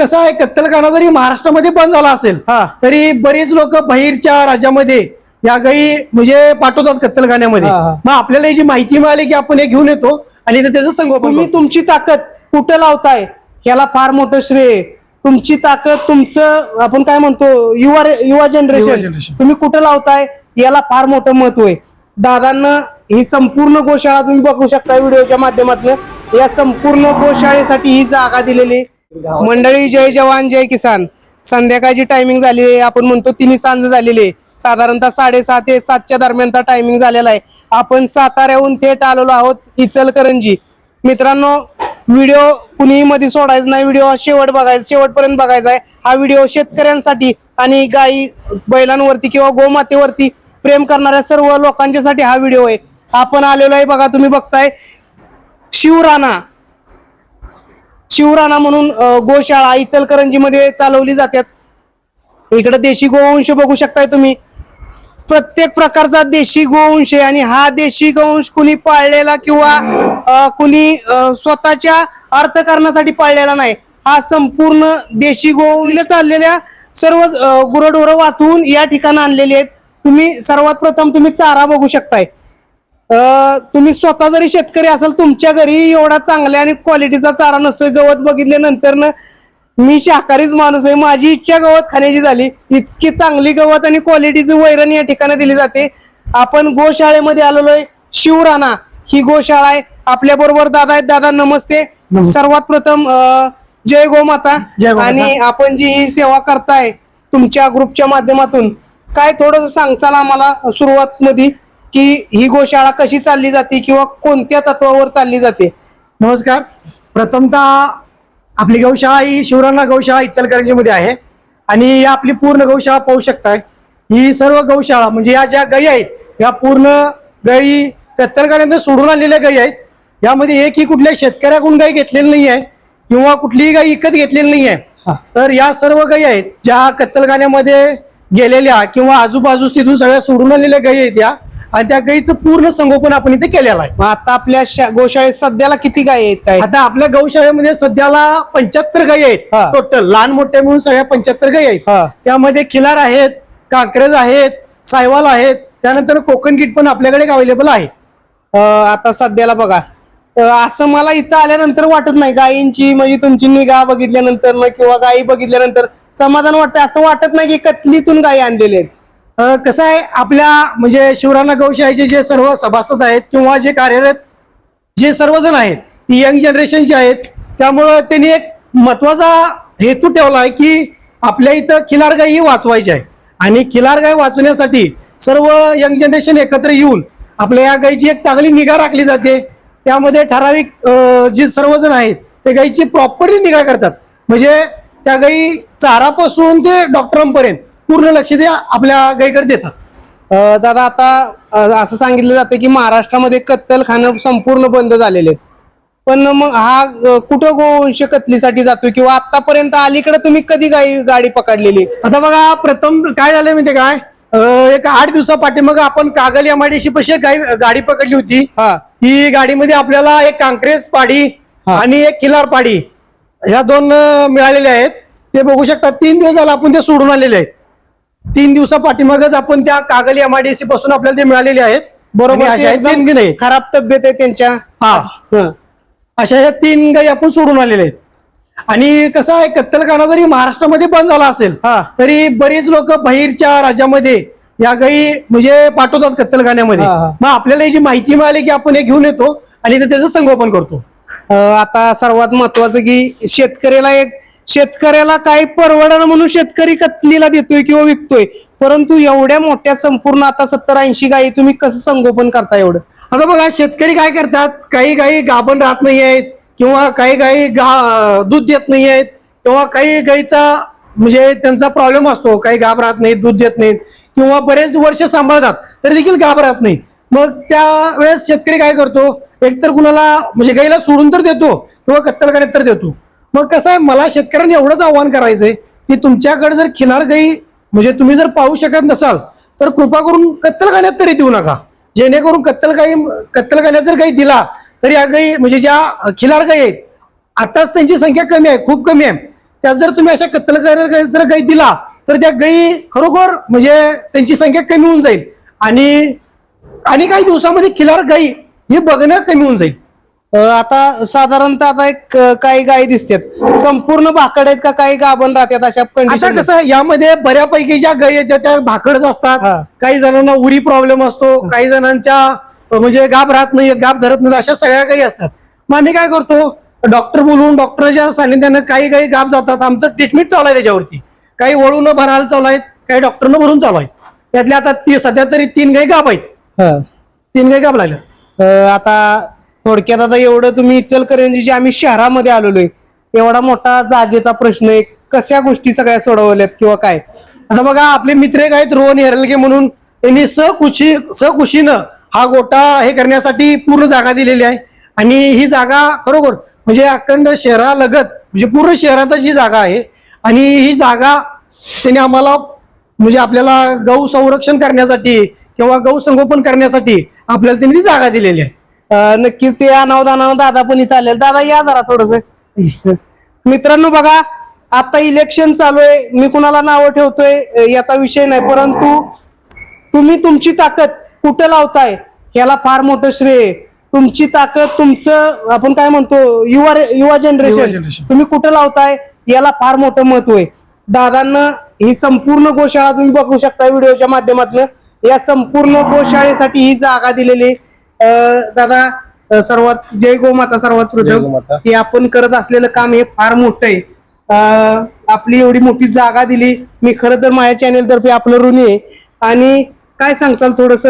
कसं आहे कत्तलखाना जरी महाराष्ट्रामध्ये बंद झाला असेल हा. तरी बरीच लोक बाहेरच्या राज्यामध्ये या गायी म्हणजे पाठवतात कत्तलखान्यामध्ये हा, हा. मग आपल्याला ही जी माहिती मिळाली की आपण हे घेऊन येतो आणि इथं त्याचं संगोपन तुम्ही करतो. तुमची ताकद कुठं लावताय याला फार मोठं श्रेय आहे. तुमची ताकद तुमचं आपण काय म्हणतो युवा युवा युवा जनरेशन generation. तुम्ही कुठं लावताय याला फार मोठं महत्त्व आहे दादांना ही संपूर्ण गोशाळा तुम्ही बघू शकता व्हिडिओच्या माध्यमातून या संपूर्ण गोशाळेसाठी ही जागा दिलेली मंडळी जय जवान जय किसान. संध्याकाळची टायमिंग झाली आहे. आपण म्हणतो तिन्ही सांज झालेली आहे. साधारणतः साडेसहा ते सातच्या दरम्यानचा टायमिंग झालेला आहे. आपण साताऱ्याहून थेट आलेलो आहोत इचलकरंजी. मित्रांनो व्हिडिओ कुणीही मध्ये सोडायचा नाही. व्हिडिओ शेवट बघायचा शेवटपर्यंत बघायचा आहे. हा व्हिडिओ शेतकऱ्यांसाठी आणि गायी बैलांवरती किंवा गोमातेवरती प्रेम करणाऱ्या सर्व लोकांच्यासाठी हा व्हिडिओ आहे. आपण आलेलो आहे बघा तुम्ही बघताय. शिवराणा. शिवराणा म्हणून गोशाळा इचलकरंजीमध्ये चालवली जातात. इकडे देशी गोवंश बघू शकताय तुम्ही. प्रत्येक प्रकारचा देशी गोवंश आहे आणि हा देशी गोवंश कुणी पाळलेला किंवा कुणी स्वतःच्या अर्थकारणासाठी पाळलेला नाही. हा संपूर्ण देशी गोवंश चाललेल्या सर्व अ, गुरंढोरं वाचवून या ठिकाणी आणलेली आहेत. तुम्ही सर्वात प्रथम तुम्ही चारा बघू शकताय. तुम्ही स्वतः जरी शेतकरी असाल तुमच्या घरी एवढा चांगल्या आणि क्वालिटीचा चारा नसतोय गवत बघितल्यानंतर न मी शाकाहारीच माणूस आहे. माझी इच्छा गवत खाण्याची झाली. इतकी चांगली गवत आणि क्वालिटीची वैरण या ठिकाणी दिली जाते. आपण गोशाळेमध्ये आलेलो आहे. शिवराणा ही गोशाळा आहे. आपल्या बरोबर दादा आहेत. दादा नमस्ते. सर्वात प्रथम जय गोमाता जय गोमाता. आणि आपण जी ही सेवा करताय तुमच्या ग्रुपच्या माध्यमातून काय थोडस सांगचाल आम्हाला सुरुवात मध्ये की ही गोशाळा कशी चालली जाते किंवा कोणत्या तत्वावर चालली जाते? नमस्कार. प्रथमतः आपली गौशाळा ही शिवराणा गौशाळा इचलकरंजीमध्ये आहे. आणि ही आपली पूर्ण गौशाळा पाहू शकताय. ही सर्व गौशाळा म्हणजे या ज्या गायी आहेत या पूर्ण गायी कत्तलखान्यात सोडून आणलेल्या गायी आहेत. यामध्ये एकही कुठल्या शेतकऱ्याकडून गायी घेतलेली नाही आहे किंवा कुठलीही गायी विकत घेतलेली नाही. आहे तर या सर्व गायी आहेत ज्या कत्तलखान्यामध्ये गेलेल्या किंवा आजूबाजूस तिथून सगळ्या सोडून आणलेल्या गायी आहेत या आणि त्या गायीचं पूर्ण संगोपन आपण इथे केलेलं आहे. मग आता आपल्या शा- गोशाळेत सध्याला किती गाय आहेत काय आता आपल्या गौशाळेमध्ये सध्याला पंच्याहत्तर गायी आहेत. हा. टोटल लहान मोठ्या मिळून सगळ्या पंच्याहत्तर गायी आहेत. त्यामध्ये खिलार आहेत कांक्रेज आहेत सायवाल आहेत त्यानंतर कोकण किट पण आपल्याकडे अवेलेबल आहे. अं, आता सध्याला बघा. अं, असं मला इथं आल्यानंतर वाटत नाही. गायींची म्हणजे तुमची निगा बघितल्यानंतर न किंवा गायी बघितल्यानंतर समाधान वाटतं असं वाटत नाही की कतलीतून गायी आणलेल्या आहेत. कसं आहे आपल्या म्हणजे शिवराणा गौशाहीचे जे सर्व सभासद आहेत किंवा जे कार्यरत जे सर्वजण आहेत ती यंग जनरेशनचे आहेत त्यामुळं त्यांनी एक महत्त्वाचा हेतू ठेवला आहे की आपल्या इथं खिलारगाई ही वाचवायची आहे. आणि खिलारगाई वाचवण्यासाठी सर्व यंग जनरेशन एकत्र येऊन आपल्या या गाईची एक चांगली निगा राखली जाते. त्यामध्ये ठराविक जे सर्वजण आहेत ते गाईची प्रॉपरली निगा करतात. म्हणजे त्या गायी चारापासून ते डॉक्टरांपर्यंत पूर्ण लक्ष ते आपल्या गायीकडे देतात. दादा आता असं सांगितलं जातं की महाराष्ट्रामध्ये कत्तल खाणं संपूर्ण बंद झालेले पण मग हा कुठं गोवंश कतलीसाठी जातोय किंवा आतापर्यंत अलीकडे तुम्ही कधी गाडी गाडी पकडलेली? आता बघा प्रथम काय झालं माहितीये काय? एक आठ दिवसापाठी मग आपण कागल एमआयडीसी पशी गाई- गाडी पकडली होती. हा. ही गाडीमध्ये आपल्याला एक कांक्रेज पाडी. आणि एक खिलार पाडी ह्या दोन अं, मिळालेले आहेत. ते बघू शकता तीन दिवस झाला आपण ते सोडून आलेले आहेत. तीन दिवसा पाठीमागच आपण त्या कागल एमआयडीसी पासून आपल्याला ते मिळालेले आहेत. बरोबर आणि ते अशा आहेत एकदम तीन की नाही खराब तब्येत आहे त्यांच्या. हा. हं. अशा ह्या तीन गायी आपण सोडून आलेले आहेत. आणि कसं आहे कत्तलखाना जरी महाराष्ट्रामध्ये बंद झाला असेल हा. तरी बरीच लोक बाहेरच्या राज्यामध्ये या गायी म्हणजे पाठवतात कत्तलखान्यामध्ये. मग आपल्याला ही जी माहिती मिळाली की आपण हे घेऊन येतो आणि त्याचं संगोपन करतो. आता सर्वात महत्वाचं की शेतकऱ्याला एक शेतकऱ्याला काही परवडणं म्हणून शेतकरी कतलीला देतोय किंवा विकतोय. परंतु एवढ्या मोठ्या संपूर्ण आता सत्तर ऐंशी गायी तुम्ही कसं संगोपन करता एवढं? आता बघा शेतकरी काय करतात? काही गायी गाभण राहत नाही आहेत किंवा काही गायी गा दूध देत नाही आहेत किंवा काही गायीचा म्हणजे त्यांचा प्रॉब्लेम असतो. काही गाभ राहत नाहीत दूध देत नाहीत किंवा बरेच वर्ष सांभाळतात तरी देखील गाभ राहत नाही मग त्या वेळेस शेतकरी काय करतो? एकतर कुणाला म्हणजे गाईला सोडून तर देतो किंवा कत्तलखान्यात तर देतो. मग कसं आहे मला शेतकऱ्यांनी एवढंच आव्हान करायचंय की तुमच्याकडे जर खिलार गाई म्हणजे तुम्ही जर पाहू शकत नसाल तर कृपा करून कत्तलखान्यात तरी देऊ नका. जेणेकरून कत्तलगाई कत्तलखान्यात जर गाई दिला तर या गाई म्हणजे ज्या खिलार गाई आहेत आताच त्यांची संख्या कमी आहे खूप कमी आहे. त्यात जर तुम्ही अशा कत्तल जर गाई दिला तर त्या गाई खरोखर म्हणजे त्यांची संख्या कमी होऊन जाईल. आणि आणि काही दिवसामध्ये खिलार गाई हे बघणं कमी होऊन जाईल. आता साधारणतः आता एक काही गायी दिसतात. संपूर्ण भाकड आहेत का काही गाभण राहतात अशा आता कंडिशन कसं यामध्ये बऱ्यापैकी ज्या गायी आहेत त्या- त्या भाकडच असतात. हा. काही जणांना उरी प्रॉब्लेम असतो काही जणांच्या अ, म्हणजे गाभ राहत नाहीत गाभ धरत नाहीत अशा सगळ्या काही असतात. मग आम्ही काय करतो डॉक्टर बोलवून डॉक्टरच्या सानिध्यानं काही काही गाभ जातात. आमचं ट्रीटमेंट चालू आहे त्याच्यावरती. काही वळून भरायला चालू आहेत काही डॉक्टरनं भरून चालू आहेत. त्यातल्या आता ती सध्या तरी तीन गाई गाभ आहेत. तीन गाई गाभ लागल्या. आता थोडक्यात आता एवढं तुम्ही इचलकरंजीच्या आम्ही शहरामध्ये आलेलो आहे एवढा मोठा जागेचा प्रश्न आहे. कशा गोष्टी सगळ्या सोडवल्यात किंवा काय? आता बघा आपले मित्र एक आहेत रोहन हेरलगे म्हणून. त्यांनी सकुशी सकुशीनं हा गोटा हे करण्यासाठी पूर्ण जागा दिलेली आहे. आणि ही जागा खरोखर म्हणजे अखंड शहरालगत म्हणजे पूर्ण शहरातच ही जागा आहे. आणि ही जागा त्यांनी आम्हाला म्हणजे आपल्याला गौ संरक्षण करण्यासाठी किंवा गौ संगोपन करण्यासाठी आपल्याला त्यांनी ती जागा दिलेली आहे. नक्कीच ते अनाव दानाव दादा पण इथं आलेले. दादा या जरा थोडस. मित्रांनो बघा आता इलेक्शन चालू आहे. मी कुणाला नावं ठेवतोय याचा विषय नाही. परंतु तुम्ही तुमची ताकद कुठं लावताय याला फार मोठं श्रेय. तुमची ताकद तुमचं आपण काय म्हणतो युवा युवा जनरेशन. तुम्ही कुठं लावताय याला फार मोठं महत्त्व आहे. दादांना ही संपूर्ण गोशाळा तुम्ही बघू शकता व्हिडिओच्या माध्यमातून. या संपूर्ण गोशाळेसाठी ही जागा दिलेली आहे. दादा सर्वात जय गोमाता सर्वात प्रथम. हे आपण करत असलेलं काम हे फार मोठं आहे. अं, आपली एवढी मोठी जागा दिली. मी खरं तर माझ्या चॅनेल तर्फे आपलं ऋणी आहे. आणि काय सांगचाल थोडस?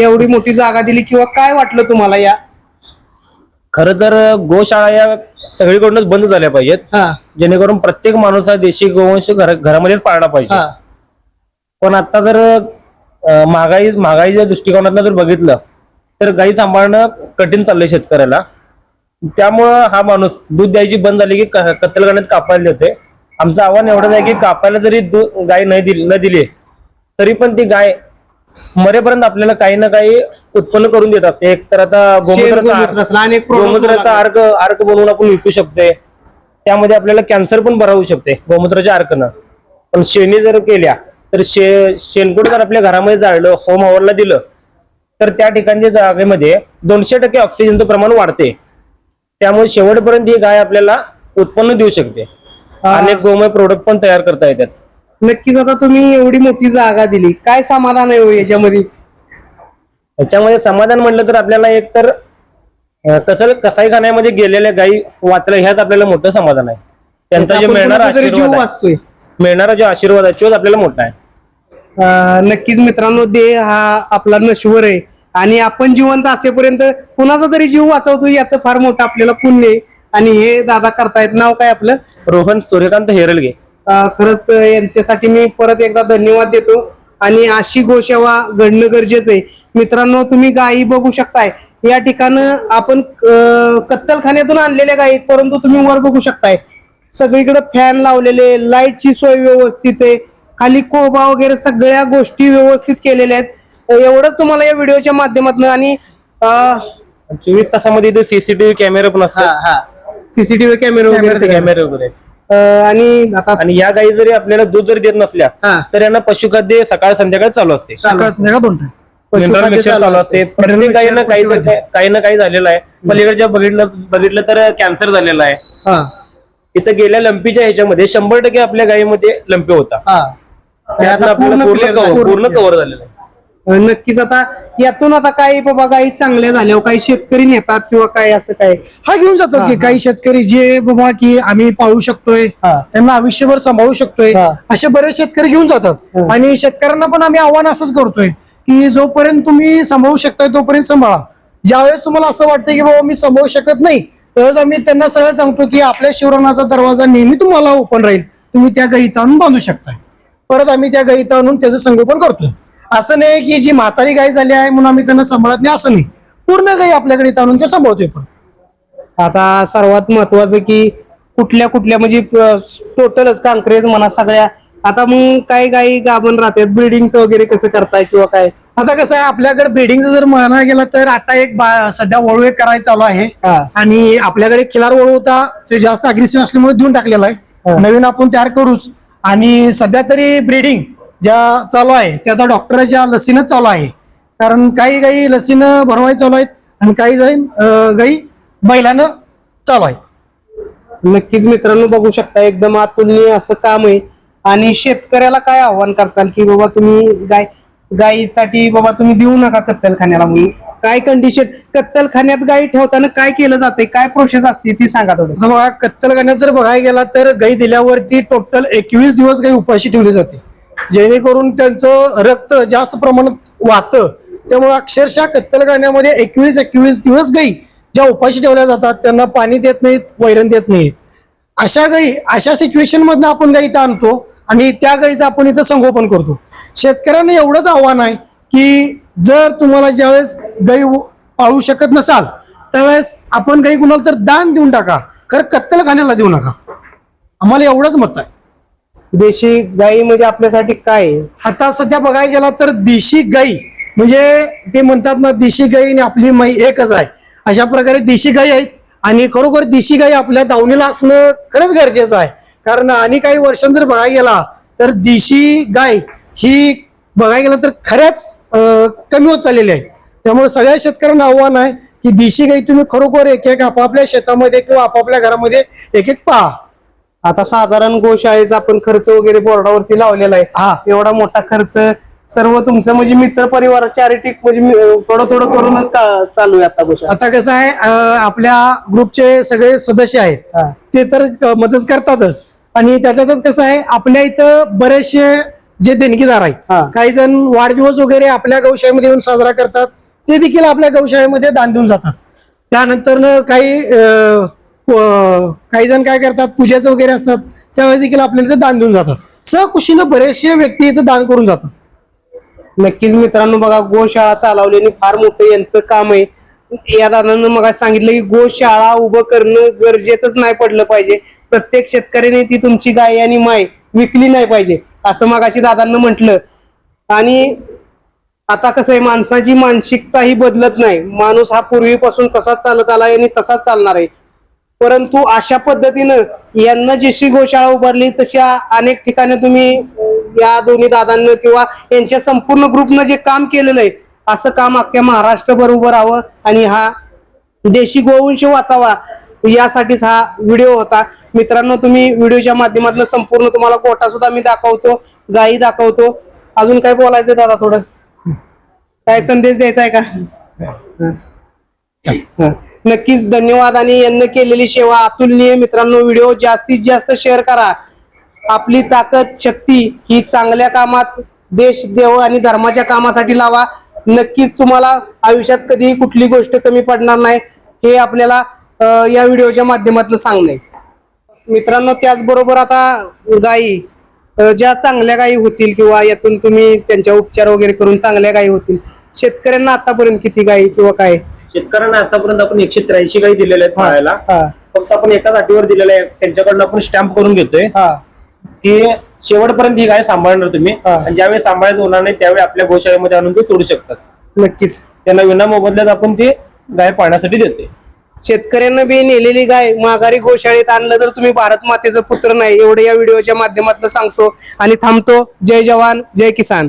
एवढी मोठी जागा दिली किंवा काय वाटलं तुम्हाला या? खरं तर गोशाळा या सगळीकडूनच बंद झाल्या पाहिजेत. हा. जेणेकरून प्रत्येक माणूस हा देशी गोवंश घर- घरामध्येच पाळला पाहिजे. हा. पण आता जर अं, महागाई महागाईच्या दृष्टिकोनातून जर बघितलं तर गाई सांभाळणं कठीण चाललंय शेतकऱ्याला. त्यामुळं हा माणूस दूध द्यायची बंद झाली की क- कत्तल करण्यात कापायला देते आमचं आव्हान एवढंच आहे की कापायला जरी दूध गाय नाही दिली न दिली तरी पण ती गाय मरेपर्यंत आपल्याला काही ना काही उत्पन्न करून देत असते. एक तर आता गोमूत्राचा अर्क अर्क बनवून आपण विकू शकते त्यामध्ये आपल्याला कॅन्सर पण बरा होऊ शकते गोमूत्राच्या अर्कनं पण शेणी जर केल्या तर शे शेणकुट जर आपल्या घरामध्ये जाळलं होम हॉवरला दिलं तर त्या ठिकाणच्या जागेमध्ये दोनशे टक्के ऑक्सिजनचं प्रमाण वाढते. त्यामुळे शेवटपर्यंत ही गाय आपल्याला उत्पन्न देऊ शकते. अनेक गोमय प्रोडक्ट पण तयार करता येतात. नक्कीच आता तुम्ही एवढी मोठी जागा दिली. काय समाधान आहे हो याच्यामध्ये? याच्यामध्ये समाधान म्हटलं तर आपल्याला एक तर अं, कसं कसाईखान्यामध्ये गेलेल्या गायी वाचल्या ह्याच आपल्याला मोठं समाधान आहे. त्यांचा जे आपण मिळणारा कुठेतरी जीव आशीर्वाद आहे. वाचतोय. मिळणारा जो आशीर्वाद आहे तोच आपल्याला मोठा आहे. अं, नक्कीच मित्रांनो देह हा आपला नश्वर आहे. आणि आपण जिवंत असेपर्यंत कुणाचा तरी जीव वाचवतो याचं फार मोठं आपल्याला पुण्य आहे. आणि हे दादा करतायत. नाव काय आपलं? रोहन सूर्यकांत हेरलगे. अं, खरंच यांच्यासाठी मी परत एकदा धन्यवाद देतो. आणि अशी गोसेवा घडणं गरजेचं आहे. मित्रांनो तुम्ही गायी बघू शकताय. या ठिकाणं आपण कत्तलखान्यातून आणलेल्या गायी परंतु तुम्ही वर बघू शकताय. सगळीकडे फॅन लावलेले लाईटची सोय व्यवस्थित आहे. खाली कोबा वगैरे सगळ्या गोष्टी व्यवस्थित केलेल्या आहेत. एवढंच तुम्हाला या व्हिडिओच्या माध्यमातून आणि चोवीस तासामध्ये इथे सीसीटीव्ही कॅमेरे पण असतात सीसीटीव्ही कॅमेरे वगैरे. कॅमेरे वगैरे आणि आता आणि या गायी जरी आपल्याला दूध जरी देत नसल्या हा. तर यांना पशुखाद्य सकाळ संध्याकाळ चालू असते सकाळ संध्याकाळ दोन time. मिनरल पशुखाद्य मिक्सर चालू असते. प्रत्येक काही ना काही. काही ना काही झालेलं आहे पलीकडच्या बघितलं बघितलं तर कॅन्सर झालेला आहे हा इथं गेल्या लंपीच्या ह्याच्यामध्ये शंभर टक्के आपल्या गायीमध्ये लंपी होता हा. पूर्ण कव्हर झालेलं आहे नक्कीच आता यातून आता काही बाबा काही चांगल्या झाल्या काही शेतकरी नेतात किंवा काय असं काय? हा घेऊन जातात की काही शेतकरी जे बाबा की आम्ही पाळू शकतोय. त्यांना आयुष्यभर सांभाळू शकतोय. असे बरेच शेतकरी घेऊन जातात. आणि शेतकऱ्यांना पण आम्ही आव्हान असंच करतोय की जोपर्यंत तुम्ही सांभाळू शकताय तोपर्यंत सांभाळा. ज्यावेळेस तुम्हाला असं वाटतं की बाबा मी सांभाळू शकत नाही त्यावेळेस आम्ही त्यांना सगळं सांगतो की आपल्या शिवरानाचा दरवाजा नेहमी तुम्हाला ओपन राहील. तुम्ही त्या गाईत आणून बांधू शकताय. परत आम्ही त्या गाईत आणून त्याचं संगोपन करतोय. असं नाही की जी म्हातारी गाय झाली आहे म्हणून आम्ही त्यांना सांभाळत नाही असं नाही. पूर्ण गाई आपल्याकडे आणून त्या सांभाळतोय पण. आता सर्वात महत्वाचं की कुठल्या कुठल्या म्हणजे टोटलच कांक्रेज म्हणा सगळ्या आता मग काही काही गाभण राहतात बिल्डिंगचं वगैरे कसं करताय किंवा काय? आता कसं आहे आपल्याकडे ब्रिडिंगचं जर म्हणायला गेलं तर आता एक सध्या वळू एक करायचं चालू आहे. आणि आपल्याकडे खिलार वळू होता तो जास्त अग्रेसिव्ह असल्यामुळे देऊन टाकलेला आहे. नवीन आपण तयार करूच. आणि सध्या तरी ब्रीडिंग ज्या चालू आहे त्या आता डॉक्टरच्या लसीनं चालू आहे. कारण काही गाई लसीनं भरवाय चालू आहेत आणि काही अं, गाई बैलानं चालू आहे. नक्कीच मित्रांनो बघू शकता एकदम अतुलनीय असं काम आहे. आणि शेतकऱ्याला काय आव्हान करताल की बाबा तुम्ही गाय गायीसाठी बाबा तुम्ही देऊ नका कत्तलखान्याला म्हणून? काय कंडिशन कत्तलखान्यात गायी ठेवताना काय केलं जाते काय प्रोसेस असते ती सांगा थोडं. बघा कत्तलखान्यात जर बघायला गेला तर गाई दिल्यावरती टोटल एकवीस दिवस गाई उपाशी ठेवली जाते. जेणेकरून त्यांचं रक्त जास्त प्रमाणात वाहतं. त्यामुळे अक्षरशः कत्तलखान्यामध्ये एकवीस एकवीस दिवस गाई ज्या उपाशी ठेवल्या जातात त्यांना पाणी देत नाहीत वैरण देत नाहीत. अशा गाई अशा सिच्युएशन मधनं आपण गाई इथं आणतो आणि त्या गाईचं आपण इथं संगोपन करतो. शेतकऱ्यांना एवढंच आव्हान आहे की जर तुम्हाला ज्यावेळेस गाई पाळू शकत नसाल त्यावेळेस आपण गाई कुणाला तर दान देऊन टाका. खरं कत्तलखान्याला देऊ नका. आम्हाला एवढंच मत आहे. देशी गाई म्हणजे आपल्यासाठी काय? आहे? आता सध्या बघायला गेला तर देशी गाई म्हणजे ते म्हणतात ना देशी गाई आणि आपली मै एकच आहे. अशा प्रकारे देशी गाई आहेत आणि खरोखर देशी गाई आपल्या दावणीला असणं खरंच गरजेचं आहे. कारण आणि काही वर्षांत जर बघायला गेला तर देशी गाय ही बघायला गेलं तर खऱ्याच अं, कमी होत चाललेली आहे. त्यामुळे सगळ्या शेतकऱ्यांना आव्हान आहे की देशी गाई तुम्ही खरोखर एक एक आपापल्या शेतामध्ये किंवा आपापल्या घरामध्ये एक एक पहा. आता साधारण गोशाळेचा आपण खर्च वगैरे बोर्डावरती लावलेला हा. आहे एवढा मोठा खर्च सर्व तुमचं म्हणजे मित्र परिवार चॅरिटी म्हणजे थोडं थोडं करूनच चालू आहे आता आता कसं आहे आपल्या ग्रुपचे सगळे सदस्य आहेत. ते तर मदत करतातच आणि त्यातल्या त्यात कसं आहे आपल्या इथं बरेचसे जे देणगीदार. आहेत काही जण वाढदिवस वगैरे आपल्या गौशाळेमध्ये येऊन साजरा करतात ते देखील आपल्या गौशाळेमध्ये दान देऊन जातात त्यानंतर काही काही जण काय करतात पूजेचं वगैरे असतात त्यावेळेस देखील आपल्याला ते दान देऊन जातात. सहकुशीनं बरेचसे व्यक्ती इथं दान करून जातात. नक्कीच मित्रांनो बघा गोशाळा चालवल्याने फार मोठं यांचं काम आहे. या दादांना मग सांगितलं की गोशाळा उभं करणं गरजेचंच नाही पडलं पाहिजे. प्रत्येक शेतकऱ्याने ती तुमची गाय आणि माय विकली नाही पाहिजे असं मगाशी दादांना म्हटलं. आणि आता कसं आहे माणसाची मानसिकता ही बदलत नाही. माणूस हा पूर्वीपासून तसाच चालत आला आणि तसाच चालणार आहे. परंतु अशा पद्धतीनं यांना जशी गोशाळा उभारली तशा अनेक ठिकाणी तुम्ही या दोन्ही दादांना किंवा यांच्या संपूर्ण ग्रुपनं जे काम केलेलं आहे असं काम अख्ख्या महाराष्ट्रभर उभं राहावं आणि हा देशी गोवंश वाचावा यासाठीच हा व्हिडिओ होता. मित्रांनो तुम्ही व्हिडिओच्या माध्यमातून संपूर्ण तुम्हाला गोटा सुद्धा मी दाखवतो गायी दाखवतो. अजून काय बोलायचं दादा थोडं? काय संदेश द्यायचा आहे का. नक्कीच धन्यवाद आणि यांनी केलेली सेवा अतुलनीय. मित्रांनो व्हिडिओ जास्तीत जास्त शेअर करा. आपली ताकद शक्ती ही चांगल्या कामात देश देव आणि धर्माच्या कामासाठी लावा. नक्कीच तुम्हाला आयुष्यात कधीही कुठली गोष्ट कमी पडणार नाही हे आपल्याला या व्हिडिओच्या माध्यमातून सांगणे. मित्रांनो त्याचबरोबर आता गायी ज्या चांगल्या गायी होतील किंवा यातून तुम्ही त्यांच्या उपचार वगैरे करून चांगल्या गायी होतील शेतकऱ्यांना आतापर्यंत किती गायी किंवा काय शेतकऱ्यांना आतापर्यंत आपण एकशे त्र्याऐंशी काही दिलेले आहेत पाहायला हा. फक्त आपण एकाच अटीवर दिलेलं आहे त्यांच्याकडनं आपण स्टॅम्प करून घेतोय. हा. की शेवटपर्यंत ही गाय सांभाळणार तुम्ही. हा. आणि ज्यावेळी सांभाळायचं होणार नाही त्यावेळी आपल्या गोशाळेमध्ये आणून ते सोडू शकतात. नक्कीच. त्यांना विना मोबदल्यात आपण ते गाय पाहण्यासाठी देते शेतकऱ्यांना बी नेलेली गाय माघारी गोशाळेत आणलं तर तुम्ही भारत मातेचं पुत्र नाही एवढं या व्हिडिओच्या माध्यमातून सांगतो. आणि थांबतो. जय जवान जय किसान.